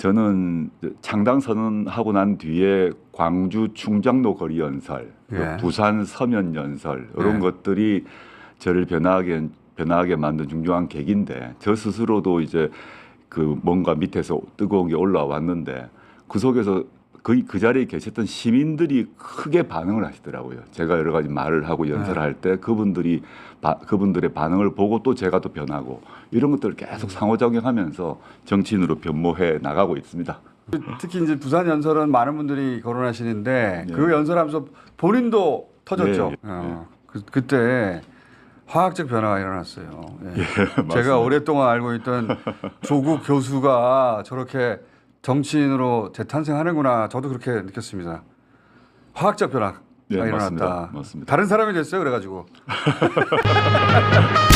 저는 창당 선언하고 난 뒤에 광주 충장로 거리 연설, 예. 부산 서면 연설 이런 예. 것들이 저를 변화하게 변화하게 만든 중요한 계기인데 저 스스로도 이제 그 뭔가 밑에서 뜨거운 게 올라왔는데 그 속에서 그, 그 자리에 계셨던 시민들이 크게 반응을 하시더라고요. 제가 여러 가지 말을 하고 연설을 할 때 그분들이 바- 그분들의 반응을 보고 또 제가 또 변하고 이런 것들을 계속 상호작용하면서 정치인으로 변모해 나가고 있습니다. 특히 이제 부산 연설은 많은 분들이 거론하시는데 네. 그 연설하면서 본인도 터졌죠. 네, 어, 그, 그때 화학적 변화가 일어났어요. 예. 제가 맞습니다. 오랫동안 알고 있던 조국 교수가 저렇게 정치인으로 재탄생하는구나. 저도 그렇게 느꼈습니다. 화학적 변화가 네, 일어났다. 맞습니다. 맞습니다. 다른 사람이 됐어요. 그래가지고